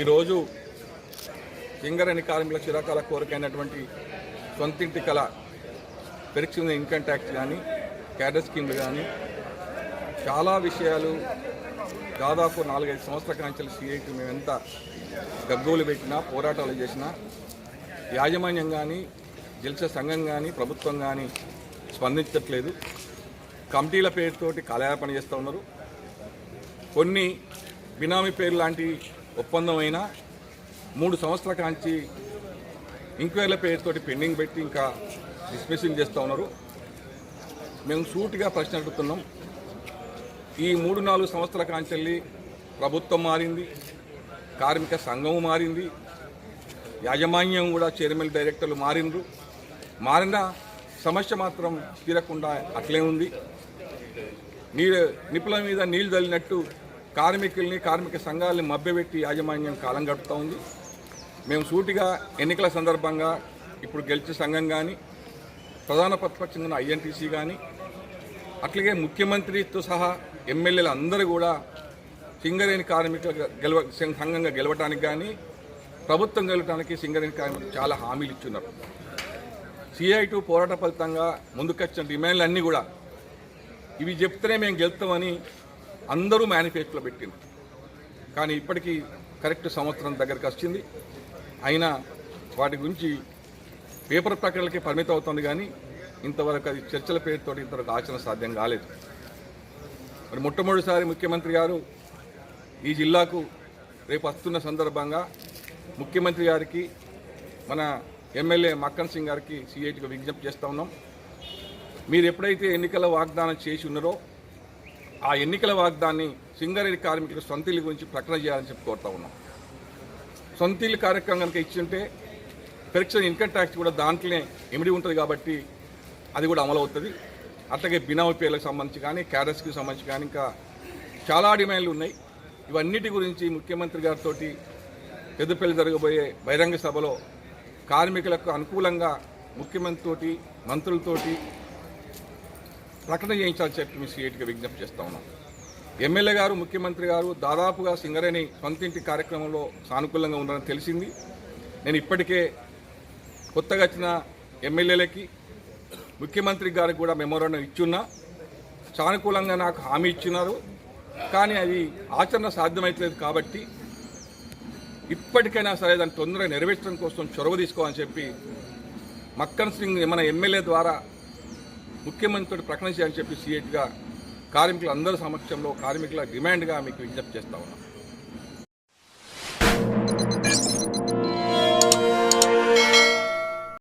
ఈరోజు సింగరేణి కార్మికుల చిరకాల కోరికైనటువంటి సొంతింటి కళ పెరిచింది ఇన్కమ్ ట్యాక్స్ కానీ క్యాడర్ స్కీమ్లు కానీ. చాలా విషయాలు దాదాపు నాలుగైదు సంవత్సరాల కాంచెలు సిఐకి మేము ఎంత గగ్గోలు పెట్టినా పోరాటాలు చేసినా యాజమాన్యం కానీ గెలిచే సంఘం కానీ ప్రభుత్వం కానీ స్పందించట్లేదు. కమిటీల పేరుతోటి కాలయాపన చేస్తూ ఉన్నారు. కొన్ని బినామీ పేరు లాంటి ఒప్పందం అయినా మూడు సంవత్సరాల కాంచి ఇంక్వైరీల పేరుతోటి పెండింగ్ పెట్టి ఇంకా డిస్మిసింగ్ చేస్తూ ఉన్నారు. మేము సూటిగా ప్రశ్న అడుగుతున్నాం. ఈ మూడు నాలుగు సంవత్సరాల కాంచెల్లి ప్రభుత్వం మారింది కార్మిక సంఘం మారింది యాజమాన్యం కూడా చైర్మన్ డైరెక్టర్లు మారిండ్రు. మారిన సమస్య మాత్రం తీరకుండా అట్లే ఉంది. నీళ్ళు నిపుల మీద నీళ్ళు చల్లినట్టు కార్మికుల్ని కార్మిక సంఘాలని మభ్యపెట్టి యాజమాన్యం కాలం గడుపుతూ ఉంది. మేము సూటిగా ఎన్నికల సందర్భంగా ఇప్పుడు గెలిచే సంఘం కానీ ప్రధాన ప్రతిపక్షంగా ఐఎన్టీసీ కానీ అట్లాగే ముఖ్యమంత్రితో సహా ఎమ్మెల్యేలు అందరూ కూడా సింగరేణి కార్మికుల గెలవ సంఘంగా గెలవటానికి కానీ ప్రభుత్వం గెలవటానికి సింగరేణి కార్మికులు చాలా హామీలు ఇచ్చున్నారు. సిఐ టూ పోరాట ఫలితంగా ముందుకొచ్చిన డిమాండ్లు అన్నీ కూడా ఇవి చెప్తేనే మేము గెలుస్తామని అందరూ మేనిఫెస్టోలో పెట్టింది కానీ ఇప్పటికీ కరెక్ట్ సంవత్సరం దగ్గరికి వచ్చింది. అయినా వాటి గురించి పేపర్ ప్రకటనలకే పరిమితం అవుతుంది కానీ ఇంతవరకు అది చర్చల పేరుతో ఇంతవరకు ఆచరణ సాధ్యం కాలేదు. మరి మొట్టమొదటిసారి ముఖ్యమంత్రి గారు ఈ జిల్లాకు రేపు వస్తున్న సందర్భంగా ముఖ్యమంత్రి గారికి మన ఎమ్మెల్యే మక్కన్ సింగ్ గారికి సిఐటిగా విజ్ఞప్తి చేస్తూ ఉన్నాం. మీరు ఎప్పుడైతే ఎన్నికల వాగ్దానం చేసి ఉన్నారో ఆ ఎన్నికల వాగ్దాన్ని సింగరేణి కార్మికులు సొంతిల్లు గురించి ప్రకటన చేయాలని చెప్పి కోరుతా ఉన్నాం. సొంతిల్లు కార్యక్రమం కనుక ఇచ్చింటే పెరిక్షన్ ఇన్కమ్ ట్యాక్స్ కూడా దాంట్లోనే ఎమిడి ఉంటుంది కాబట్టి అది కూడా అమలు అవుతుంది. అట్లాగే బినామీ పేర్లకు సంబంధించి కానీ క్యాడర్స్కి సంబంధించి కానీ ఇంకా చాలా డిమాండ్లు ఉన్నాయి. ఇవన్నిటి గురించి ముఖ్యమంత్రి గారితో పెద్దపల్లి జరగబోయే బహిరంగ సభలో కార్మికులకు అనుకూలంగా ముఖ్యమంత్రితోటి మంత్రులతోటి ప్రకటన చేయించాలని చెప్పి మీ సీఐటిగా విజ్ఞప్తి చేస్తా ఉన్నాం. ఎమ్మెల్యే గారు ముఖ్యమంత్రి గారు దాదాపుగా సింగరేణి సొంతింటి కార్యక్రమంలో సానుకూలంగా ఉన్నారని తెలిసింది. నేను ఇప్పటికే కొత్తగా వచ్చిన ఎమ్మెల్యేలకి ముఖ్యమంత్రి గారికి కూడా మెమోరాండం ఇచ్చున్నా. సానుకూలంగా నాకు హామీ ఇచ్చినారు. కానీ అది ఆచరణ సాధ్యమైట్లేదు కాబట్టి ఇప్పటికైనా సరే దాన్ని తొందరగా నెరవేర్చడం కోసం చొరవ తీసుకోవాలని చెప్పి మక్కన్ సింగ్ మన ఎమ్మెల్యే ద్వారా ముఖ్యమంత్రి ప్రకటన చేయాలని చెప్పి సీఎట్గా కార్మికులందరి సమక్షంలో కార్మికుల డిమాండ్గా మీకు విజ్ఞప్తి చేస్తా ఉన్నాం.